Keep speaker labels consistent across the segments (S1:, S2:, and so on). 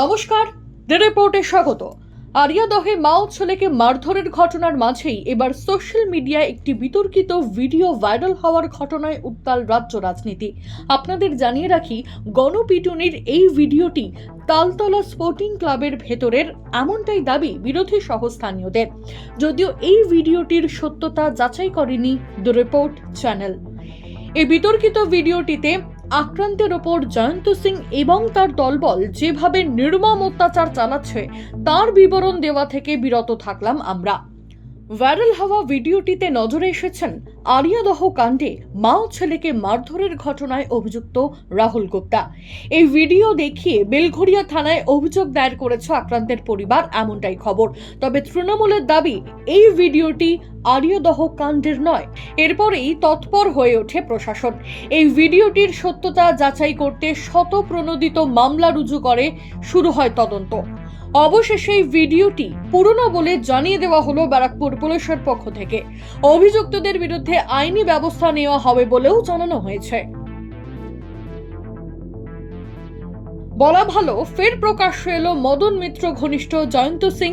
S1: নমস্কার, দ্য রিপোর্টে স্বাগত। আরিয়াদহে মা ও ছেলেকে মারধরের ঘটনার মাঝেই এবার সোশ্যাল মিডিয়ায় একটি বিতর্কিত ভিডিও ভাইরাল হওয়ার ঘটনায় উত্তাল রাজ্য রাজনীতি। আপনাদের জানিয়ে রাখি, গণপিটুনির এই ভিডিওটি তালতলা স্পোর্টিং ক্লাবের ভেতরের এমনটাই দাবি বিরোধী সহ স্থানীয়দের যদিও এই ভিডিওটির সত্যতা যাচাই করেনি দ্য রিপোর্ট চ্যানেল। এই বিতর্কিত ভিডিওটিতে আক্রান্তের ওপর জয়ন্ত সিং এবং তার দলবল যেভাবে নির্মম অত্যাচার চালাচ্ছে, তার বিবরণ দেওয়া থেকে বিরত থাকলাম আমরা। ভাইরাল হওয়া ভিডিওটিতে নজরে এসেছেন আরিয়াদহ কাণ্ডে মা ও ছেলেকে মারধরের ঘটনায় অভিযুক্ত রাহুল গুপ্তা। এই ভিডিও দেখিয়ে বেলঘরিয়া থানায় অভিযোগ দায়ের করেছে আক্রান্তের পরিবার, এমনটাই খবর। তবে তৃণমূলের দাবি, এই ভিডিওটি আরিয়াদহ কাণ্ডের নয়। এরপরেই তৎপর হয়ে ওঠে প্রশাসন। এই ভিডিওটির সত্যতা যাচাই করতে শত প্রণোদিত মামলা রুজু করে শুরু হয় তদন্ত। অবশেষে এই ভিডিওটি পুরনো বলে জানিয়ে দেওয়া হলো ব্যারাকপুর পুলিশের পক্ষ থেকে। অভিযুক্তদের বিরুদ্ধে আইনি ব্যবস্থা নেওয়া হবে বলেও জানানো হয়েছে। বলা ভালো, ফের প্রকাশ্যে এলো মদন মিত্র, ঘনিষ্ঠ জয়ন্ত সিং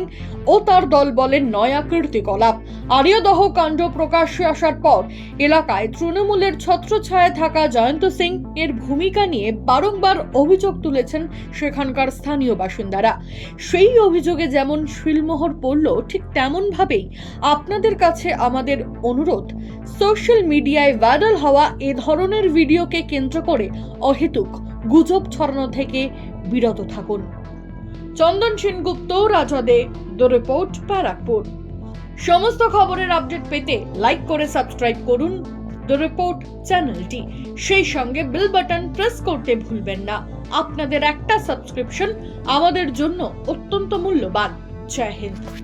S1: ও তার দল বলেন নয়া কীর্তিকলাপ। আরিয়াদহ কাণ্ড প্রকাশ্যে আসার পর এলাকায় তৃণমূলের ছত্রছায়ায় থাকা জয়ন্ত সিং এর ভূমিকা নিয়ে বারংবার অভিযোগ তুলেছেন সেখানকার স্থানীয় বাসিন্দারা। সেই অভিযোগে যেমন শিলমোহর পড়ল, ঠিক তেমনভাবেই আপনাদের কাছে আমাদের অনুরোধ, সোশ্যাল মিডিয়ায় ভাইরাল হওয়া এ ধরনের ভিডিওকে কেন্দ্র করে অহেতুক গুজব ছড়ানো থেকে বিরত থাকুন। চন্দন সেনগুপ্ত রাজদে দ্য রিপোর্ট, ব্যারাকপুর। সমস্ত খবরের আপডেট পেতে লাইক করে সাবস্ক্রাইব করুন দ্য রিপোর্ট চ্যানেলটি। সেই সঙ্গে বেল বাটন প্রেস করতে ভুলবেন না। আপনাদের একটা সাবস্ক্রিপশন আমাদের জন্য অত্যন্ত মূল্যবান। জয় হিন্দ।